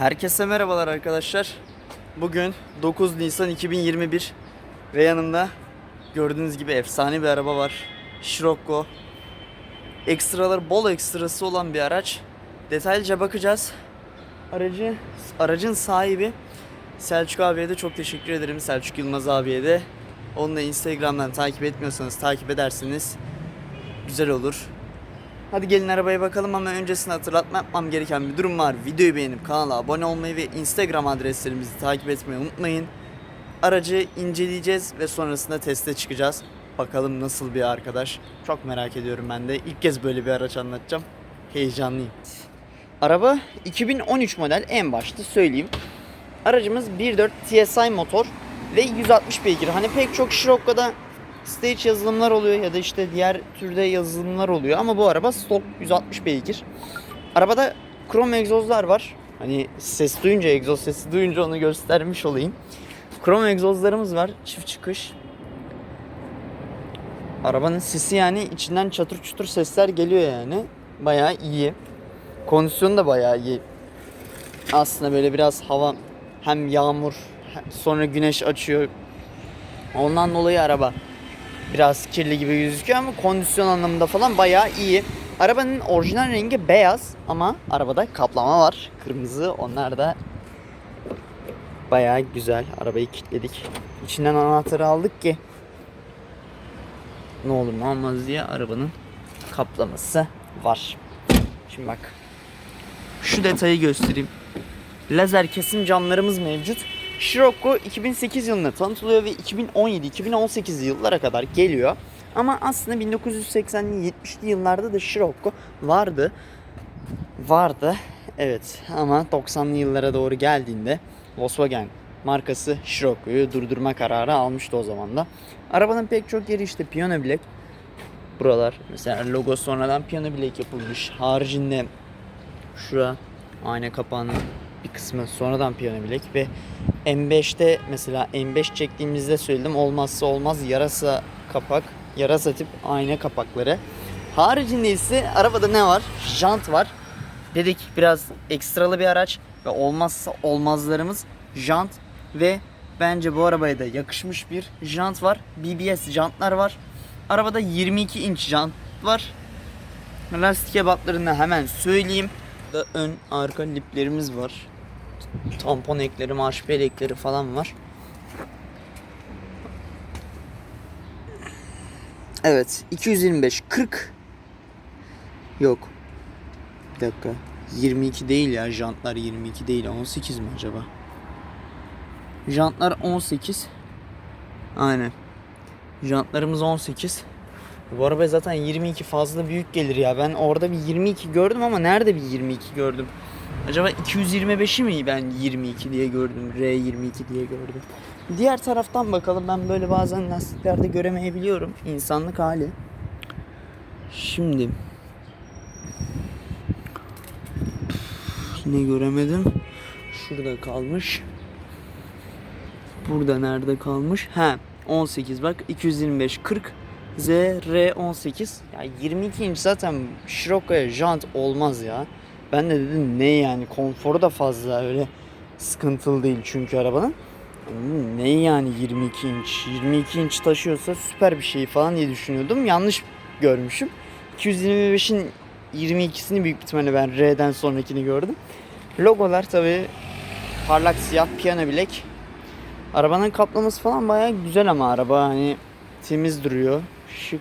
Herkese merhabalar arkadaşlar. Bugün 9 Nisan 2021 ve yanımda gördüğünüz gibi efsane bir araba var. Scirocco. Ekstralar bol ekstrası olan bir araç. Detaylıca bakacağız. Aracı aracın sahibi Selçuk abiye de çok teşekkür ederim. Selçuk Yılmaz abiye de. Onu da Instagram'dan takip etmiyorsanız takip ederseniz güzel olur. Hadi gelin arabaya bakalım ama öncesinde hatırlatma yapmam gereken bir durum var. Videoyu beğenip kanala abone olmayı ve Instagram adreslerimizi takip etmeyi unutmayın. Aracı inceleyeceğiz ve sonrasında teste çıkacağız. Bakalım nasıl bir arkadaş. Çok merak ediyorum ben de. İlk kez böyle bir araç anlatacağım. Heyecanlıyım. Araba 2013 model en başta söyleyeyim. Aracımız 1.4 TSI motor ve 160 beygir. Hani pek çok Scirocco'da stage yazılımlar oluyor ya da işte diğer türde yazılımlar oluyor ama bu araba stock 160 beygir. Arabada krom egzozlar var. Hani ses duyunca, egzoz sesi duyunca onu göstermiş olayım. Krom egzozlarımız var. Çift çıkış. Arabanın sesi yani içinden çatır çutur sesler geliyor yani. Bayağı iyi. Kondisyonu da bayağı iyi. Aslında böyle biraz hava hem yağmur sonra güneş açıyor. Ondan dolayı araba biraz kirli gibi gözüküyor ama kondisyon anlamında falan bayağı iyi. Arabanın orijinal rengi beyaz ama arabada kaplama var. Kırmızı. Onlar da bayağı güzel. Arabayı kilitledik. İçinden anahtarı aldık ki ne olur ne olmaz diye arabanın kaplaması var. Şimdi bak. Şu detayı göstereyim. Lazer kesim camlarımız mevcut. Scirocco 2008 yılında tanıtılıyor ve 2017-2018 yıllara kadar geliyor. Ama aslında 1980'li 70'li yıllarda da Scirocco vardı. Vardı. Evet ama 90'lı yıllara doğru geldiğinde Volkswagen markası Scirocco'yu durdurma kararı almıştı o zaman da. Arabanın pek çok yeri işte piyano bilek. Buralar mesela logo sonradan piyano bilek yapılmış. Haricinde şura ayna kapağının bir kısmı sonradan piyano bilek ve M5'te mesela M5 çektiğimizde söyledim olmazsa olmaz yarasa kapak, yarasa tip ayna kapakları. Haricinde ise arabada ne var? Jant var. Dedik biraz ekstralı bir araç ve olmazsa olmazlarımız jant ve bence bu arabaya da yakışmış bir jant var. BBS jantlar var. Arabada 22 inç jant var. Lastik ebatlarını hemen söyleyeyim. Da ön arka liplerimiz var. Tampon ekleri, marşpiyel ekleri falan var. Evet, 225 40 Yok. Bir dakika. 22 değil ya, jantlar 22 değil. 18 mi acaba? Jantlar 18. Aynen. Jantlarımız 18. Bu araba zaten 22 fazla büyük gelir ya. Ben orada bir 22 gördüm ama nerede bir 22 gördüm? Acaba 225'i mi ben 22 diye gördüm? R22 diye gördüm. Diğer taraftan bakalım. Ben böyle bazen lastiklerde göremeyebiliyorum. İnsanlık hali. Şimdi yine göremedim. Şurada kalmış. Burada nerede kalmış? He 18 bak 225 40 ZR18 ya 22 inç zaten Scirocco'ya jant olmaz ya. Ben de dedim ne yani konforu da fazla öyle sıkıntılı değil çünkü arabanın. Ne yani 22 inç? 22 inç taşıyorsa süper bir şey falan diye düşünüyordum. Yanlış görmüşüm. 225'in 22'sini büyük ihtimalle ben R'den sonrakini gördüm. Logolar tabi parlak siyah piyano bilek. Arabanın kaplaması falan bayağı güzel ama araba hani temiz duruyor. Şık.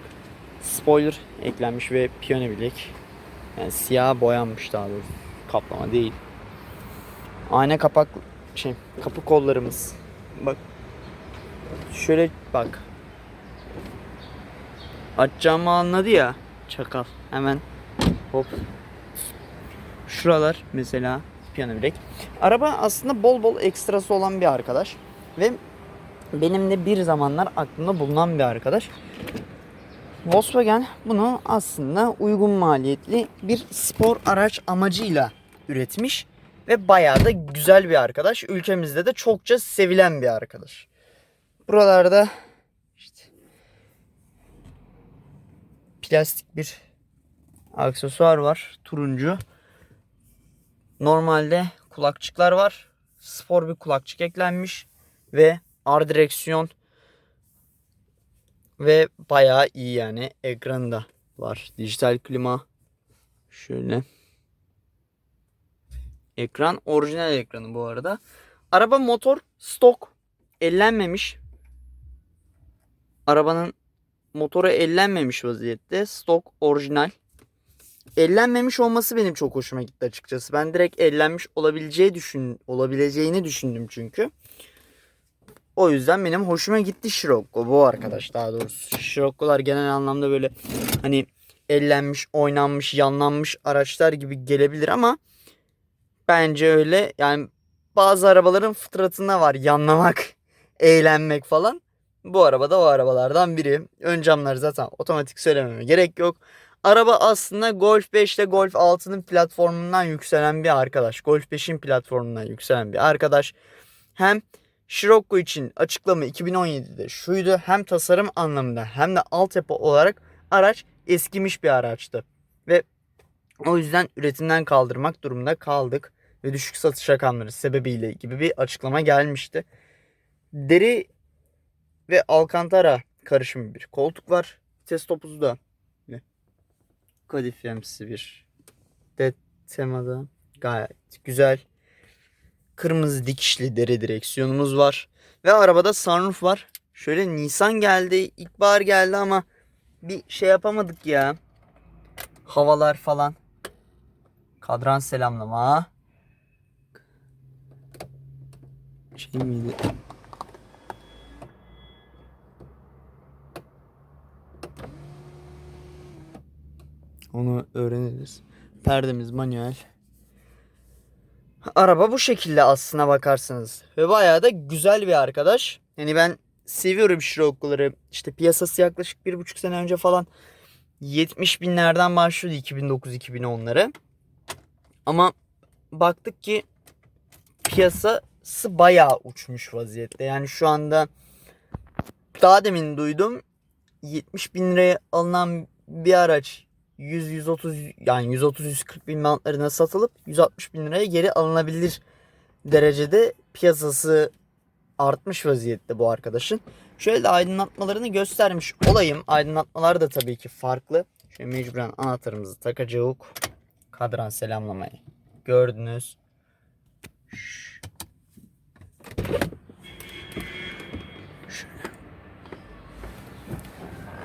Spoiler eklenmiş ve piyano bilek. Yani siyah boyanmış daha doğrusu. Kaplama değil. Ayna kapak şey kapı kollarımız. Bak. Şöyle bak. Açacağımı anladı ya. Çakal. Hemen hop. Şuralar mesela piyano bilek. Araba aslında bol bol ekstrası olan bir arkadaş. Ve benim de bir zamanlar aklımda bulunan bir arkadaş. Volkswagen bunu aslında uygun maliyetli bir spor araç amacıyla üretmiş ve bayağı da güzel bir arkadaş. Ülkemizde de çokça sevilen bir arkadaş. Buralarda işte plastik bir aksesuar var. Turuncu. Normalde kulakçıklar var. Spor bir kulakçık eklenmiş ve R direksiyon ve bayağı iyi yani ekranı da var. Dijital klima şöyle. Ekran orijinal ekranı bu arada. Araba motor stok ellenmemiş. Arabanın motoru ellenmemiş vaziyette. Stok orijinal. Ellenmemiş olması benim çok hoşuma gitti açıkçası. Ben direkt ellenmiş olabileceği düşün olabileceğini düşündüm çünkü. O yüzden benim hoşuma gitti Scirocco bu arkadaş daha doğrusu. Scirocco'lar genel anlamda böyle hani ellenmiş, oynanmış, yanlanmış araçlar gibi gelebilir ama bence öyle. Yani bazı arabaların fıtratında var yanlamak, eğlenmek falan. Bu araba da o arabalardan biri. Ön camlar zaten otomatik söylememe gerek yok. Araba aslında Golf 5 ile Golf 6'nın platformundan yükselen bir arkadaş. Golf 5'in platformundan yükselen bir arkadaş. Hem Scirocco için açıklama 2017'de şuydu. Hem tasarım anlamında hem de altyapı olarak araç eskimiş bir araçtı. Ve o yüzden üretimden kaldırmak durumunda kaldık. Ve düşük satış rakamları sebebiyle gibi bir açıklama gelmişti. Deri ve alkantara karışımı bir koltuk var. Vites topuzu da kadifemsi bir de temada gayet güzel. Kırmızı dikişli deri direksiyonumuz var. Ve arabada sunroof var. Şöyle Nisan geldi, ilkbahar geldi ama bir şey yapamadık ya. Havalar falan. Kadran selamlama. Şey miydi? Onu öğreniriz. Perdemiz manuel. Araba bu şekilde aslına bakarsanız. Ve bayağı da güzel bir arkadaş. Yani ben seviyorum Scirocco'ları. İşte piyasası yaklaşık bir buçuk sene önce falan 70 binlerden başlıyordu 2009-2010'ları. Ama baktık ki piyasası bayağı uçmuş vaziyette. Yani şu anda daha demin duydum 70 bin liraya alınan bir araç 100-130 yani 130-140 bin mantlarına satılıp 160 bin liraya geri alınabilir derecede piyasası artmış vaziyette bu arkadaşın. Şöyle de aydınlatmalarını göstermiş olayım. Aydınlatmalar da tabii ki farklı. Şöyle mecburen anahtarımızı takacağız. Kadran selamlamayı gördünüz.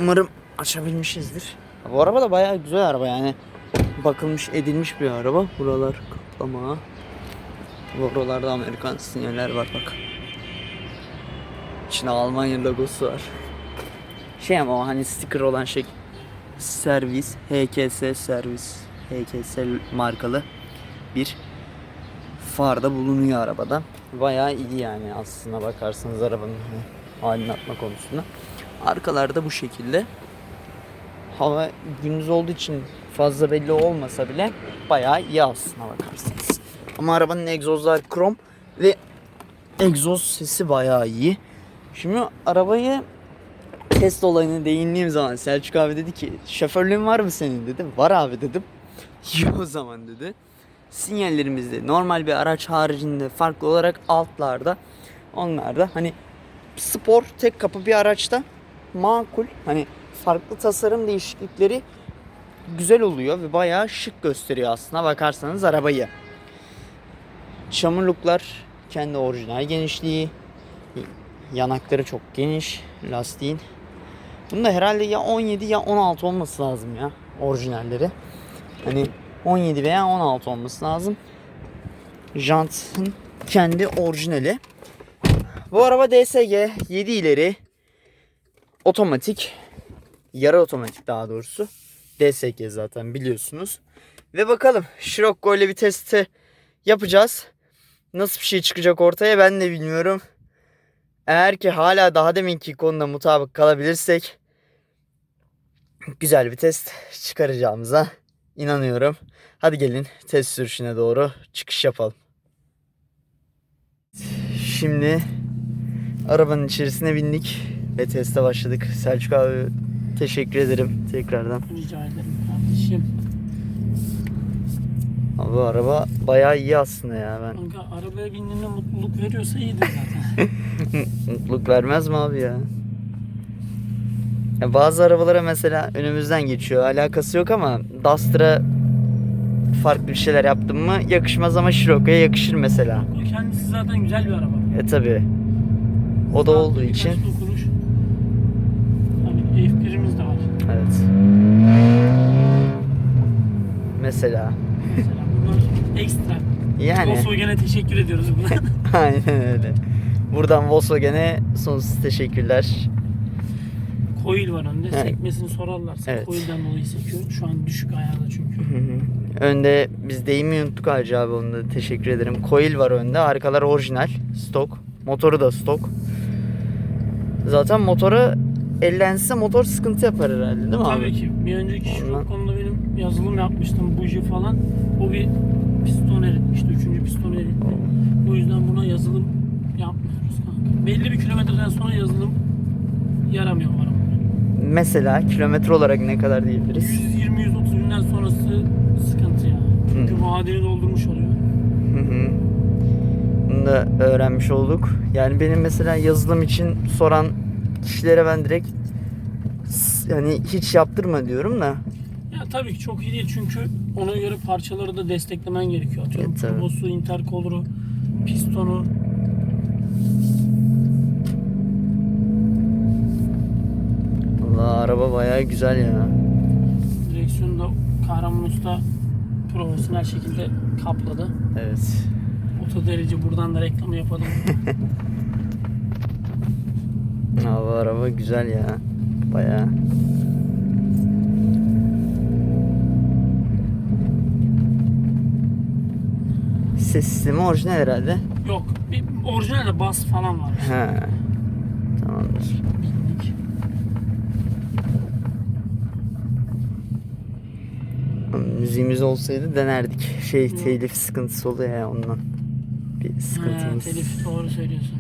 Umarım açabilmişizdir. Bu araba da bayağı güzel araba yani. Bakılmış edilmiş bir araba. Buralar kaplama. Buralarda Amerikan sinyaller var bak. İçinde Almanya logosu var. Şey ama hani sticker olan şey servis HKS servis HKS markalı bir farda bulunuyor arabada. Bayağı iyi yani aslına bakarsanız arabanın hani aydınlatma konusunda. Arkalarda bu şekilde hava gündüz olduğu için fazla belli olmasa bile bayağı iyi aslına bakarsınız. Ama arabanın egzozlar krom ve egzoz sesi bayağı iyi. Şimdi arabayı test olayına değindiğim zaman Selçuk abi dedi ki şoförlüğün var mı senin dedim. Var abi dedim. İyi o zaman dedi. Sinyallerimizde normal bir araç haricinde farklı olarak altlarda onlarda hani spor tek kapı bir araçta makul hani farklı tasarım değişiklikleri güzel oluyor ve bayağı şık gösteriyor aslına bakarsanız arabayı. Çamurluklar kendi orijinal genişliği. Yanakları çok geniş lastiğin. Bunda herhalde ya 17 ya 16 olması lazım ya orijinalleri. Hani 17 veya 16 olması lazım. Jantın kendi orijinali. Bu araba DSG 7 ileri otomatik yarı otomatik daha doğrusu. DSG zaten biliyorsunuz. Ve bakalım Scirocco ile bir testi yapacağız. Nasıl bir şey çıkacak ortaya ben de bilmiyorum. Eğer ki hala daha deminki konuda mutabık kalabilirsek güzel bir test çıkaracağımıza inanıyorum. Hadi gelin test sürüşüne doğru çıkış yapalım. Şimdi arabanın içerisine bindik ve teste başladık. Selçuk abi teşekkür ederim tekrardan. Rica ederim kardeşim. Abi araba bayağı iyi aslında ya ben. Kanka arabaya bindiğinde mutluluk veriyorsa iyidir zaten. Mutluluk vermez mi abi ya? ya? Bazı arabalara mesela önümüzden geçiyor. Alakası yok ama Duster'a farklı bir şeyler yaptım mı yakışmaz ama Scirocco'ya yakışır mesela. o kendisi zaten güzel bir araba. E tabi. O da olduğu için. Dokunuş. Tabii F1'imiz de var. Evet. Mesela. Mesela bunlar ekstra. Yani. Volkswagen'e teşekkür ediyoruz buna. Aynen öyle. Buradan Volkswagen'e sonsuz teşekkürler. Coil var önde. Evet. Sekmesini sorarlarsa Evet. coil'den dolayı sekiyor. Şu an düşük ayarda çünkü. Hı hı. Önde biz deyimi unuttuk Hacı abi onu da teşekkür ederim. Coil var önde. Arkalar orijinal. Stok. Motoru da stok. Zaten motora ellense motor sıkıntı yapar herhalde değil mi abi? Tabii ki. Bir önceki şu Ondan- konuda benim yazılım yapmıştım. Buji falan. O bir piston eritmişti. Üçüncü piston eritti. O yüzden buna yazılım yapmıyoruz kanka. Belli bir kilometreden sonra yazılım yaramıyor var ama. Mesela kilometre olarak ne kadar diyebiliriz? 120-130 binden sonrası sıkıntı ya. Çünkü vadeli doldurmuş oluyor. Hı hı. Bunu da öğrenmiş olduk. Yani benim mesela yazılım için soran kişilere ben direkt hani hiç yaptırma diyorum da Ya tabii ki çok iyi değil çünkü ona göre parçaları da desteklemen gerekiyor. Atıyorum Evet, turbosu, intercooler'u, pistonu. Allah araba bayağı güzel ya. Direksiyonu da Kahraman Usta profesyonel şekilde kapladı. Evet. Oto derece buradan da reklamı yapalım. Abi araba güzel ya. Bayağı. Ses sistemi orijinal herhalde. Yok, bir orijinal bas falan var. He. Tamamdır. Müziğimiz olsaydı denerdik. Şey telif sıkıntısı oluyor ya ondan. Bir Ha, sıkıntımız telif doğru söylüyorsun.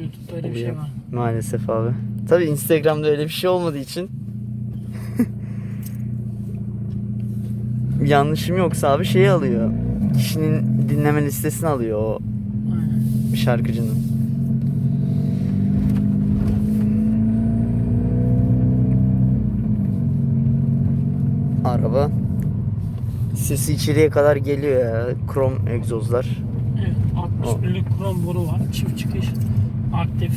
YouTube'da öyle bir şey var. Maalesef abi. Tabi Instagram'da öyle bir şey olmadığı için. Yanlışım yoksa abi şeyi alıyor. Kişinin dinleme listesini alıyor o Aynen. şarkıcının. Araba sesi içeriye kadar geliyor ya. Krom egzozlar. Evet, 61'lik krom boru var. Çift çıkış. Aktif.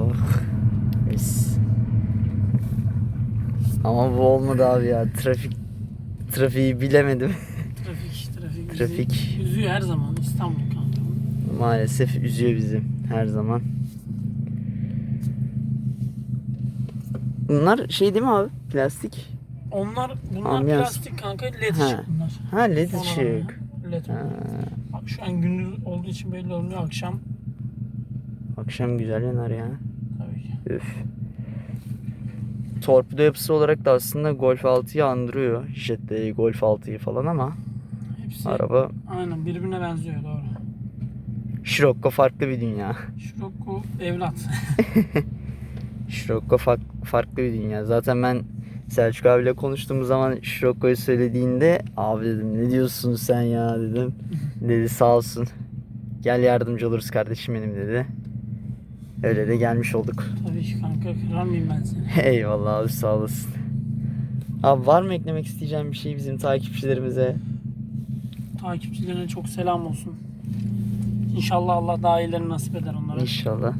Oh. Mis. Ama bu olmadı abi ya. Trafik trafiği bilemedim. Trafik, trafik. bizi Trafik. Üzüyor her zaman İstanbul kanka. Maalesef üzüyor bizi her zaman. Bunlar şey değil mi abi? Plastik. Onlar, bunlar Ambiyans. plastik kanka, led Ha. ışık bunlar. Ha led Son ışık. LED Ha, Bak şu an gündüz olduğu için belli olmuyor. Akşam akşam güzel yanar ya. Üf. Torpido yapısı olarak da aslında Golf 6'yı andırıyor. Jet'te Golf 6'yı falan ama Hepsi araba aynen birbirine benziyor doğru. Scirocco farklı bir dünya. Scirocco evlat. Scirocco fark- farklı bir dünya. Zaten ben Selçuk abiyle konuştuğumuz zaman Scirocco'yu söylediğinde abi dedim ne diyorsun sen ya dedim. dedi sağ olsun. Gel yardımcı oluruz kardeşim benim dedi. Öyle de gelmiş olduk. tabii ki kanka kırar mıyım ben seni? Eyvallah abi sağ olasın. Abi var mı eklemek isteyeceğim bir şey bizim takipçilerimize? Takipçilerine çok selam olsun. İnşallah Allah daha iyilerini nasip eder onlara. İnşallah.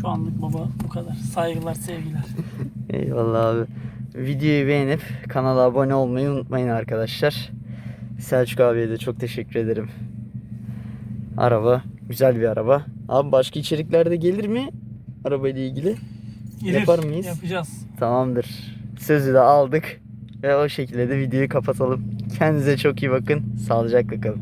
Şu anlık baba bu kadar. Saygılar, sevgiler. Eyvallah abi. Videoyu beğenip kanala abone olmayı unutmayın arkadaşlar. Selçuk abiye de çok teşekkür ederim. Araba güzel bir araba. Abi başka içeriklerde gelir mi? Arabayla ilgili. Gelir, Yapar mıyız? Yapacağız. Tamamdır. Sözü de aldık. Ve o şekilde de videoyu kapatalım. Kendinize çok iyi bakın. Sağlıcakla kalın.